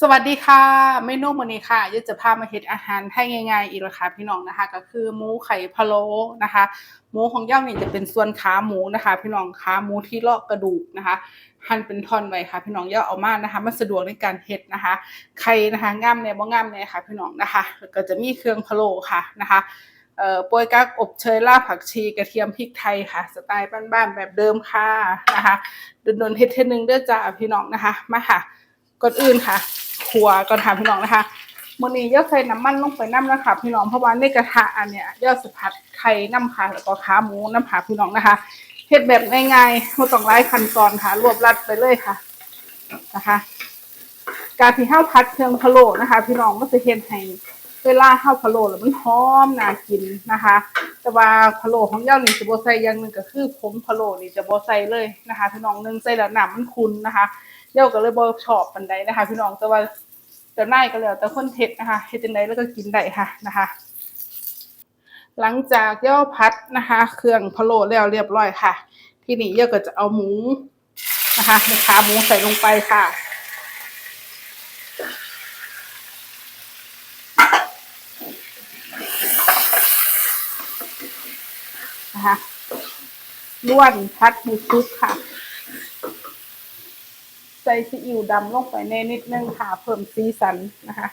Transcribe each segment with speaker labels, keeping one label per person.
Speaker 1: สวัสดีค่ะเมนูมื้อนี้ค่ะยจะพามาเฮ็ดอาหารให้ง่ายๆอีกแล้วค่ะพี่น้องนะคะ ก็คือหมูไข่พะโล้นะคะ หมูของย่านี่ยจะเป็นส่วนขาหมูนะคะ พี่น้องขาหมูที่เลาะกระดูกนะคะ หั่นเป็นท่อนไว้ค่ะ พี่น้องย่าเอามานะคะมันสะดวกในการเฮ็ดนะคะ ไข่นะคะงามแหน่บ่งามแหน่ค่ะ พี่น้องนะคะแล้วก็จะมีเครื่องพะโล้ค่ะนะคะเอ่อโปยกักอบเชยรากผักชีกระเทียมพริกไทยค่ะ สไตล์บ้านๆแบบเดิมค่ะนะคะโดนๆเฮ็ดเทื่อนึงเด้อจ้าพี่น้องนะคะมาค่ะ ก่อนอื่นค่ะขัวก่อนค่ะพี่น้องนะคะมื้อนี้ย่าใส่น้ำมันลงไปน้ำนะคะพี่น้องเพราะว่าในกระทะอันเนี้ยย่าสิผัดไข่น้ำค่ะแล้วก็ขาหมูน้ำค่ะพี่น้องนะคะเฮ็ดแบบง่ายๆบ่ต้องหลายขั้นตอนค่ะรวบรัดไปเลยค่ะนะคะการที่เฮาผัดเครื่องพะโล้นะคะ พี่น้องมันจะเฮ็ดให้เวลาเฮาพะโล้แล้วมันหอมน่ากินนะคะ แต่ว่าพะโล้ของเจ้านี่จะบ่ใส่อย่างหนึ่งก็คือผงพะโล้นี่จะบ่ใส่เลยนะคะ พี่น้องหนึงใส่แล้วน้ำมันขุ่นนะคะ เจ้าก็เลยบ่ชอบปานใดนะคะ พี่น้องแต่ว่าเจ้านายก็แล้วแต่คนเฮ็ดนะคะเฮ็ดจังไดแล้วก็กินได้ค่ะนะคะ หลังจากเจ้าพัดนะคะ เครื่องพะโล้แล้วเรียบร้อยค่ะ ทีนี้เจ้าก็จะเอาหมูนะคะขาหมูใส่ลงไปค่ะนะคะล้วนพัดให้ซุกค่ะ ส่ซีอิ๊วดำลงไปในนิดนึงค่ะเพิ่มสีสันนะคะ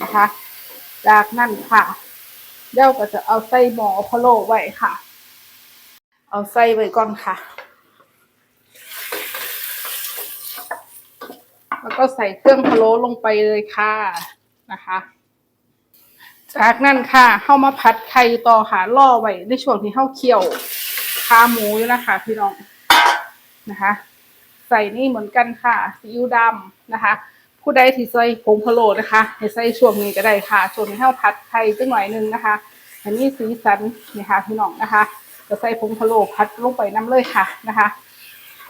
Speaker 1: นะคะ จากนั้นค่ะเดี๋ยวก็จะเอาใส่หม้อพะโล้ไว้ค่ะ เอาใส่ไว้ก่อนค่ะ แล้วก็ใส่เครื่องพะโล้ลงไปเลยค่ะนะคะ จากนั้นค่ะเข้ามาผัดไข่ต่อค่ะล่อไว้ในช่วงที่เข้าเคี่ยวขาหมูอยู่นะคะ พี่น้องนะคะ ใส่นี่เหมือนกันค่ะซีอิ๊วดำนะคะ ผู้ใดที่ใส่ผงพะโล้นะคะให้ใส่ช่วงนี้ก็ได้ค่ะช่วงนี้ให้าผัดไข่จังหน่อยนึงนะคะอันนี้สีสันนี่ค่ะพี่น้องนะคะ จะใส่ผงพะโล้ผัดลงไปน้ำเลยค่ะนะคะ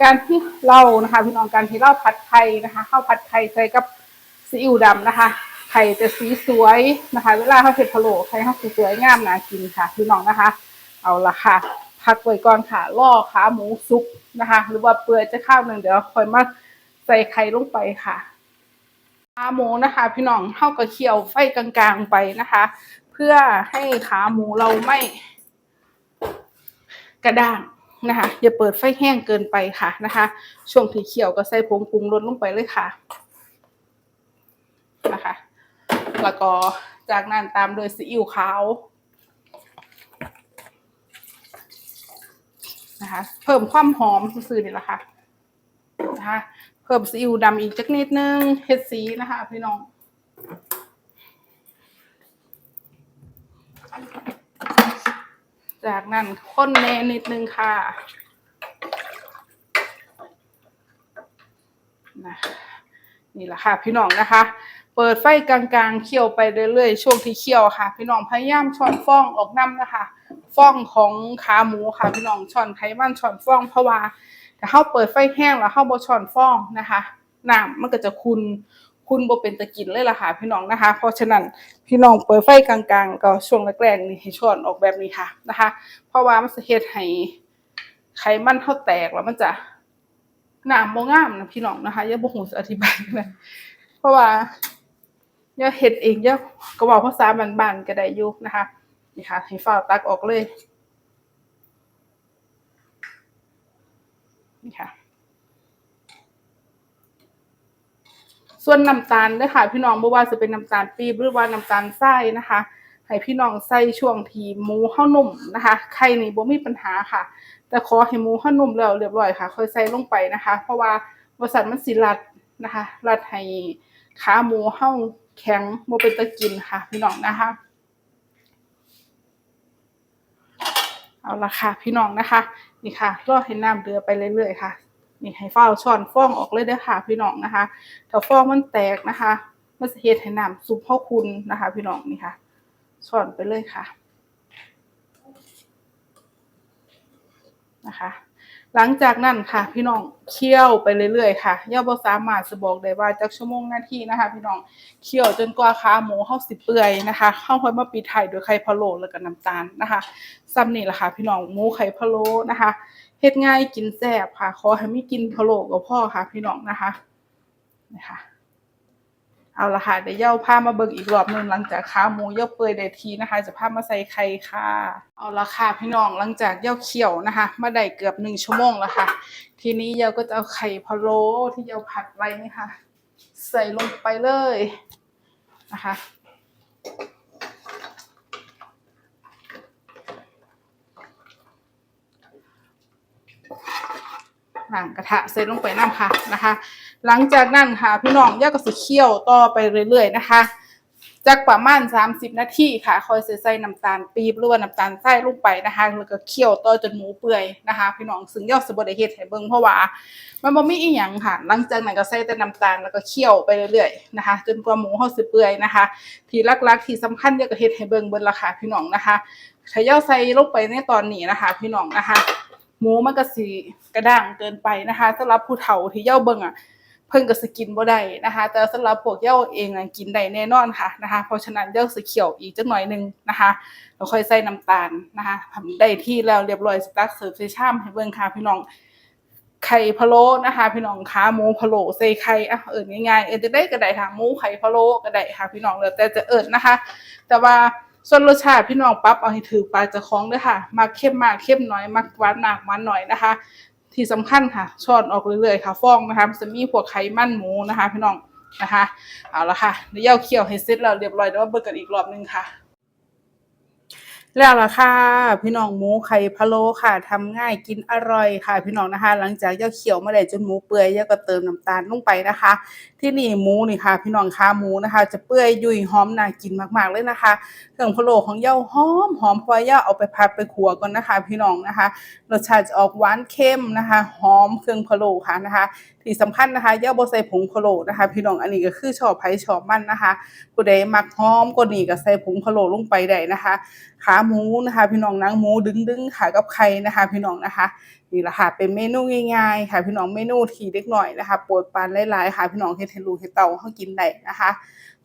Speaker 1: การที่เรานะคะพี่น้องการที่เราผัดไข่นะคะข้าวผัดไข่ใส่กับซีอิ๊วดำนะคะไข่จะสีสวยนะคะ เวลาเขาเผ็ดพะโล้ไข่เขาสวยงามน่ากินค่ะ พี่น้องนะคะ เอาละค่ะพักไว้ก่อนค่ะล่อขาหมูสุกนะคะ หรือว่าเปื่อยจะข้าวหนึ่งเดี๋ยวค่อยมาใส่ไข่ลงไปค่ะขาหมูนะคะ พี่น้องเท่ากับเคี่ยวไฟกลางๆไปนะคะ เพื่อให้ขาหมูเราไม่กระด้าง นะคะอย่าเปิดไฟแห้งเกินไปค่ะนะคะ ช่วงที่เคี่ยวก็ใส่ผงปรุงรสลงไปเลยค่ะนะคะ แล้วก็จากนั้นตามด้วยซีอิ๊วขาวนะคะ เพิ่มความหอมซื่อๆนี่แหละค่ะนะคะเพิ่มซีอิ๊วดำอีกจักนิดนึงเฮ็ดสีนะคะพี่น้อง จากนั้นข้นแน่นิดนึงค่ะนะนี่แหละค่ะพี่น้องนะคะ เปิดไฟกลางๆเคี่ยวไปเรื่อยๆช่วงที่เคี่ยวค่ะ พี่น้องพยายามช้อนฟองออกน้ำนะคะฟองของขาหมูค่ะ พี่น้องช้อนไขมันช้อนฟองเพราะว่าถ้าเฮาเปิดไฟแห้งแล้วเฮาบ่ช้อนฟองนะคะน้ำมันก็จะขุ่น ขุ่นบ่เป็นตะกินเลยล่ะค่ะพี่น้องนะคะ เพราะฉะนั้นพี่น้องเปิดไฟกลางๆ ก็ช่วงแรกๆนี่ให้ช้อนออกแบบนี้ค่ะนะคะ เพราะว่ามันสิเฮ็ดให้ไขมันเฮาแตกแล้วมันจะหน้ำบ่งามนะพี่น้องนะคะอย่าบ่ฮู้อธิบายจั่งใดเพราะว่าอย่าเฮ็ดเองอย่าก็เว้าภาษาบ้านๆก็ได้อยู่นะคะนี่ค่ะ ให้ฟ้าตักออกเลยนี่ค่ะ ส่วนน้ำตาลเด้อค่ะ พี่น้องบ่ว่าจะเป็นน้ำตาลปี๊บหรือว่าน้ำตาลทรายนะคะให้พี่น้องใส่ช่วงทีหมูเฮานุ่มนะคะไข่นี่บ่มีปัญหาค่ะ แต่ขอให้หมูเฮานุ่มแล้วเรียบร้อยค่ะค่อยใส่ลงไปนะคะ เพราะว่าบ่ซั้นมันสิรัดนะคะรัดให้ขาหมูเฮาแข็งบ่เป็นตะกินค่ะ พี่น้องนะคะเอาละค่ะ พี่น้องนะคะ นี่ค่ะรอให้น้ำเดือไปเรื่อยๆค่ะ นี่ให้ฟ้าช้อนฟองออกเลยเด้อค่ะพี่น้องนะคะ ถ้าฟองมันแตกนะคะมันจะเฮ็ดให้น้ำซุปเฮาขุ่นะคะ พี่น้องนี่ค่ะช้อนไปเลยค่ะนะคะ หลังจากนั้นค่ะ พี่น้องเคี่ยวไปเรื่อยๆค่ะย่าบสามารถจะบอกได้ว่าจักชั่วโมงนาทีนะคะ พี่น้องเคี่ยวจนกว่าขาหมูเฮาสิเปื่อยนะคะเฮาค่อยมาปิดท้ายด้วยไข่พะโล้แล้วก็น้ำตาลนะคะซ้ำนี่แหละค่ะ พี่น้องหมูไข่พะโล้นะคะ เฮ็ดง่ายกินแซ่บค่ะ ขอให้มีกินพะโล้ก็พอค่ะ พี่น้องนะคะนะคะเอาละค่ะเดี๋ยวเย่าพามาเบิ่งอีกรอบหนึงหลังจากขาหมูเย่าเปื่อยได้ทีนะคะ จะพามาใส่ไข่ค่ะ เอาละค่ะพี่น้องหลังจากเย่าเคี่ยวนะคะ มาได้เกือบหนึ่งชั่วโมงแล้วค่ะ ทีนี้เย่าก็จะเอาไข่พะโล้ที่เย่าผัดไว้นี่ค่ะ ใส่ลงไปเลยนะคะ หางกระทะใส่ลงไปน้ำค่ะนะคะ หลังจากนั้นค่ะพี่น้องย่าก็สิเคี่ยวต่อไปเรื่อยๆนะคะจากประมาณ 30 นาทีค่ะ คอยใส่น้ำตาลปี๊บหรือว่าน้ำตาลทรายลงไปนะคะแล้วก็เคี่ยวต่อจนหมูเปื่อยนะคะ พี่น้องซึ่งย่าสิบ่ได้เฮ็ดให้เบิ่งเพราะว่ามันบ่มีอีหยังค่ะ หลังจากนั้นก็ใส่แต่น้ำตาลแล้วก็เคี่ยวไปเรื่อยๆนะคะ จนกว่าหมูเฮาสิเปื่อยนะคะ ที่หลักๆที่สำคัญย่าก็เฮ็ดให้เบิ่งเบิดละค่ะพี่น้องนะคะถ้าย่าใส่ลงไปในตอนนี้นะคะ พี่น้องนะคะ หมูมันก็สิกระด้างเกินไปนะคะสำหรับผู้เฒ่าที่เย่าเบิ่งอะเพิ่นก็สกินบ่ได้นะคะ แต่สำหรับพวกเย่าเองอะกินได้แน่นอนค่ะนะคะ เพราะฉะนั้นเย่าสิเคี่ยวอีกจักหน่อยนึงนะคะแล้วค่อยใส่น้ำตาลนะคะทำได้ที่แล้วเรียบร้อยสตักเสิร์ฟใส่ชามให้เบิ่งค่ะพี่น้องไข่พะโล้นะคะ พี่น้องขาหมูพะโล้ใส่ไข่อะเอิ้นง่ายๆเอิ้นจะได้ก็ได้ค่ะหมูไข่พะโล้ก็ได้ค่ะพี่น้องแล้วแต่จะเอิ้นนะคะ แต่ว่า ส่วนรสชาติพี่น้องปรับเอาให้ถือปากจะคล้องเด้อค่ะมักเข้มมากเข้มน้อยมักหวานหนักหวานหน่อยนะคะ ที่สำคัญค่ะช้อนออกเรื่อยๆค่ะฟองนะคะจะมีพวกไขมันหมูนะคะ พี่น้องนะคะ เอาละค่ะเดี๋ยวเคี่ยวให้เสร็จแล้วเรียบร้อยเดี๋ยวมาเบิกกันอีกรอบนึงค่ะ แล้วล่ะค่ะ พี่น้องหมูไข่พะโล้ค่ะทำง่ายกินอร่อยค่ะ พี่น้องนะคะ หลังจากเย่าเคี่ยวมาได้จนหมูเปื่อยเย่าก็เติมน้ำตาลลงไปนะคะ ที่นี่หมูนี่ค่ะ พี่น้องขาหมูนะคะ จะเปื่อยยุ่ยหอมน่ากินมากๆเลยนะคะเครื่องพะโล้ของเย่าหอมหอมพราะว่าเย่าเอาไปพัดไปขัวก่อนนะคะ พี่น้องนะคะรสชาติจะออกหวานเค็มนะคะหอมเครื่องพะโล้ค่ะนะคะ ที่สำคัญนะคะเย่าบใส่ผงพะโล้นะคะ พี่น้องอันนี้ก็คือชอบไผชอบมันนะคะผู้ใดมักหอมก็นี่ก็ใส่ผงพะโล้ลงไปได้นะคะขาหมูนะคะ พี่น้องหนังหมูดึงๆขากับไข่นะคะ พี่น้องนะคะนี่แหละค่ะเป็นเมนูง่ายๆค่ะ พี่น้องเมนูที่เด็กหน่อยนะคะโปรดปานหลายๆค่ะ พี่น้องเฮ็ดให้ลูกเฮ็ดเต้าเฮากินได้นะคะ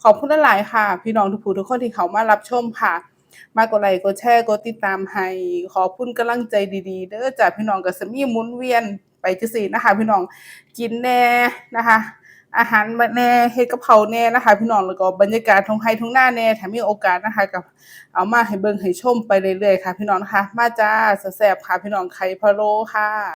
Speaker 1: ขอบคุณหลายๆค่ะ พี่น้องทุกผู้ทุกคนที่เขามารับชมค่ะ มากดไลค์กดแชร์กดติดตามให้ขอบคุณกำลังใจดีๆเด้อจ้ะพี่น้องก็สิมีหมุนเวียนไปจังซี่นะคะ พี่น้องกินแน่นะคะ อาหารแน่เฮ็ดกับข้าแน่นะคะ พี่น้องแล้วก็บรรยากาศท้องไฮท้องนาแน่ถ้ามีโอกาสนะคะกับเอามาให้เบิ่งให้ชมไปเรื่อยๆค่ะ พี่น้องนะคะ มาจ้าแซ่บๆค่ะ พี่น้องไข่พะโล้ค่ะ